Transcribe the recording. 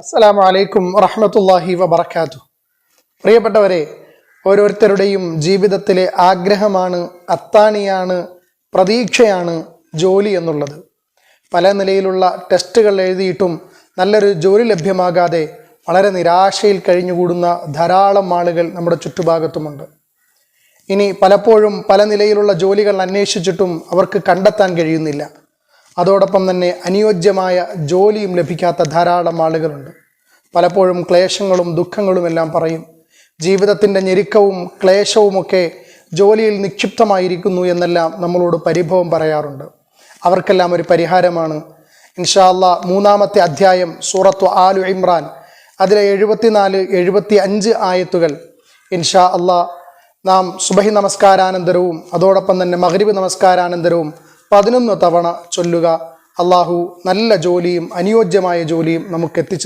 അസ്സലാമു വലൈക്കും വറഹമത്തല്ലാഹി വബർക്കാത്തു പ്രിയപ്പെട്ടവരെ ഓരോരുത്തരുടെയും ജീവിതത്തിലെ ആഗ്രഹമാണ് അത്താണിയാണ് പ്രതീക്ഷയാണ് ജോലി എന്നുള്ളത്. പല നിലയിലുള്ള ടെസ്റ്റുകൾ എഴുതിയിട്ടും നല്ലൊരു ജോലി ലഭ്യമാകാതെ വളരെ നിരാശയിൽ കഴിഞ്ഞുകൂടുന്ന ധാരാളം ആളുകൾ നമ്മുടെ ചുറ്റുഭാഗത്തുമുണ്ട്. ഇനി പലപ്പോഴും പല നിലയിലുള്ള ജോലികൾ അന്വേഷിച്ചിട്ടും അവർക്ക് കണ്ടെത്താൻ കഴിയുന്നില്ല. അതോടൊപ്പം തന്നെ അനുയോജ്യമായ ജോലിയും ലഭിക്കാത്ത ധാരാളം ആളുകളുണ്ട്. പലപ്പോഴും ക്ലേശങ്ങളും ദുഃഖങ്ങളും ദുഃഖങ്ങളുമെല്ലാം പറയും. ജീവിതത്തിന്റെ ഞെരുക്കവും ക്ലേശവുമൊക്കെ ജോലിയിൽ നിക്ഷിപ്തമായിരിക്കുന്നു എന്നെല്ലാം നമ്മളോട് പരിഭവം പറയാറുണ്ട്. അവർക്കെല്ലാം ഒരു പരിഹാരമാണ്. ഇൻഷാല്ല മൂന്നാമത്തെ അധ്യായം സൂറത്തു ആലു ഇമ്രാൻ അതിലെ എഴുപത്തിനാല് എഴുപത്തി അഞ്ച് ആയത്തുകൾ. ഇൻഷാ അല്ലാ നാം സുബഹി നമസ്കാരാനന്തരവും അതോടൊപ്പം തന്നെ മഹരിബ് നമസ്കാരാനന്തരവും പതിനൊന്ന് തവണ ചൊല്ലുക. അള്ളാഹു നല്ല ജോലിയും അനുയോജ്യമായ ജോലിയും നമുക്ക് എത്തിച്ചു